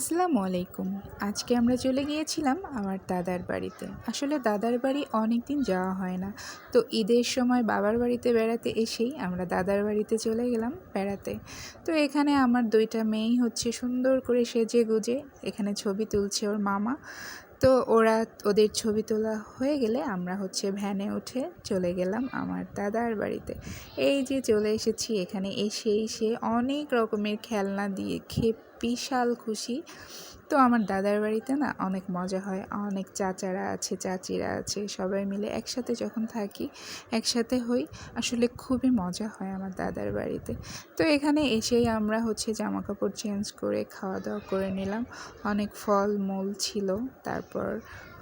আসসালামু আলাইকুম। আজকে আমরা চলে গিয়েছিলাম আমার দাদার বাড়িতে। আসলে দাদার বাড়ি অনেক দিন যাওয়া হয় না। তো ঈদের সময় বাবার বাড়িতে বেড়াতে এসেই আমরা দাদার বাড়িতে চলে গেলাম বেড়াতে। তো এখানে আমার দুইটা মেয়েই হচ্ছে সুন্দর করে সেজে গুজে এখানে ছবি তুলছে ওর মামা। তো ওরা ওদের ছবি তোলা হয়ে গেলে আমরা হচ্ছে ভ্যানে উঠে চলে গেলাম আমার দাদার বাড়িতে। এই যে চলে এসেছি এখানে এসে এসে অনেক রকমের খেলনা দিয়ে খেয়ে বিশাল খুশি। তো আমার দাদার বাড়িতে না অনেক মজা হয়, অনেক চাচারা আছে, চাচিরা আছে, সবাই মিলে একসাথে যখন থাকি, একসাথে হই, আসলে খুবই মজা হয় আমার দাদার বাড়িতে। তো এখানে এসেই আমরা হচ্ছে জামা কাপড় চেঞ্জ করে খাওয়া দাওয়া করে নিলাম। অনেক ফল মূল ছিল, তারপর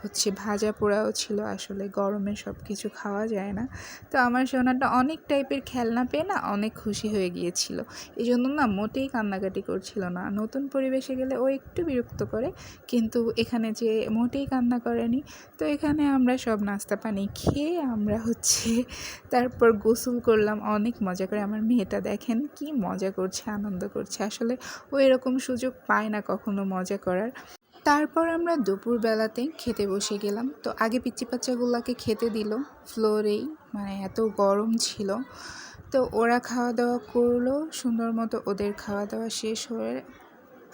হচ্ছে ভাজা পোড়াও ছিল আসলে, গরমে সব কিছু খাওয়া যায় না। তো আমার সোনাটা অনেক টাইপের খেলনা পেয়ে না অনেক খুশি হয়ে গিয়েছিল। এই জন্য না মোটেই কান্নাকাটি করছিল না। নতুন পরিবেশে গেলে ও একটু বিরক্ত করে, কিন্তু এখানে যে মোটেই কান্না করেনি, তো এখানে আমরা সব নাস্তা পানি খেয়ে আমরা হচ্ছে তারপর গোসল করলাম। অনেক মজা করে। আমার মেয়েটা দেখেন কি মজা করছে, আনন্দ করছে। আসলে ও এরকম সুযোগ পায় না কখনো মজা করার। তারপর আমরা দুপুরবেলাতে খেতে বসে গেলাম। তো আগে পিচ্চি বাচ্চাগুলোকে খেতে দিল। ফ্লোরেই মানে এত গরম ছিল। তো ওরা খাওয়া দাওয়া করল। সুন্দর মতো ওদের খাওয়া দাওয়া শেষ হয়ে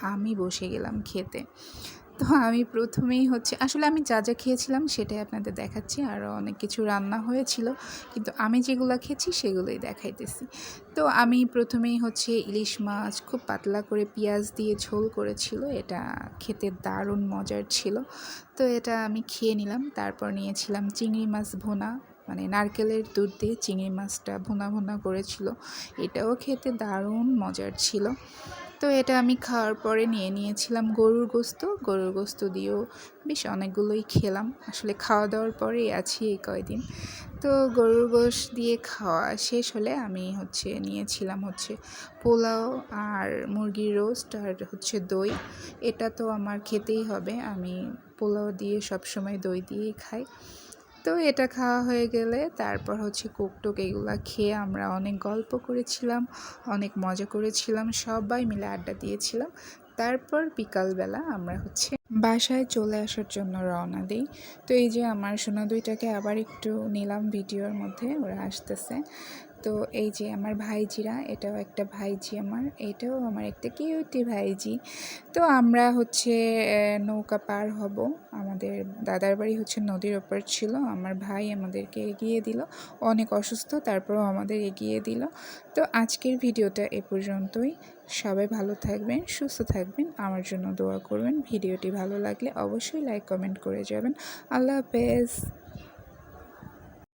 আমি বসে গেলাম খেতে। তো আমি প্রথমেই হচ্ছে, আসলে আমি যা যা খেয়েছিলাম সেটাই আপনাদের দেখাচ্ছি। আরও অনেক কিছু রান্না হয়েছিল, কিন্তু আমি যেগুলো খেয়েছি সেগুলোই দেখাইতেছি। তো আমি প্রথমেই হচ্ছে ইলিশ মাছ, খুব পাতলা করে পেঁয়াজ দিয়ে ঝোল করেছিল, এটা খেতে দারুণ মজার ছিল। তো এটা আমি খেয়ে নিলাম, তারপর নিয়েছিলাম চিংড়ি মাছ ভোনা মানে নারকেলের দুধ দিয়ে চিংড়ি মাছটা ভোনা ভোনা করেছিল। এটাও খেতে দারুণ মজার ছিল। তো এটা আমি খাওয়ার পরে নিয়ে নিয়েছিলাম গরুর গোস্ত। গরুর গোস্ত দিয়েও বেশ অনেকগুলোই খেলাম। আসলে খাওয়া দাওয়ার পরেই আছি এই কয়দিন। তো গরুর গোশ দিয়ে খাওয়া শেষ হলে আমি হচ্ছে নিয়েছিলাম হচ্ছে পোলাও আর মুরগির রোস্ট আর হচ্ছে দই। এটা তো আমার খেতেই হবে। আমি পোলাও দিয়ে সবসময় দই দিয়েই খাই। তো এটা খাওয়া হয়ে গেলে তারপর হচ্ছে কোকটোক এগুলা খেয়ে আমরা অনেক গল্প করেছিলাম, অনেক মজা করেছিলাম, সবাই মিলে আড্ডা দিয়েছিলাম। তারপর বিকালবেলা আমরা হচ্ছে বাসায় চলে আসার জন্য রওনা দিই। তো এই যে আমার সোনা দুইটাকে আবার একটু নিলাম, ভিডিওর মধ্যে ওরা আসতেছে। তো এই যে আমার ভাইজিরা, এটাও একটা ভাইজি আমার, এটাও আমার একটা কিউটি ভাইজি। তো আমরা হচ্ছে নৌকা পার হব। আমাদের দাদার বাড়ি হচ্ছে নদীর ওপর ছিল। আমার ভাই আমাদেরকে এগিয়ে দিল। অনেক অসুস্থ, তারপরও আমাদের এগিয়ে দিল। তো আজকের ভিডিওটা এ পর্যন্তই। সবাই ভালো থাকবেন, সুস্থ থাকবেন। আমার জন্য দোয়া করবেন। ভিডিওটি ভালো লাগলে অবশ্যই লাইক, কমেন্ট করে যাবেন। আল্লাহ হাফেজ।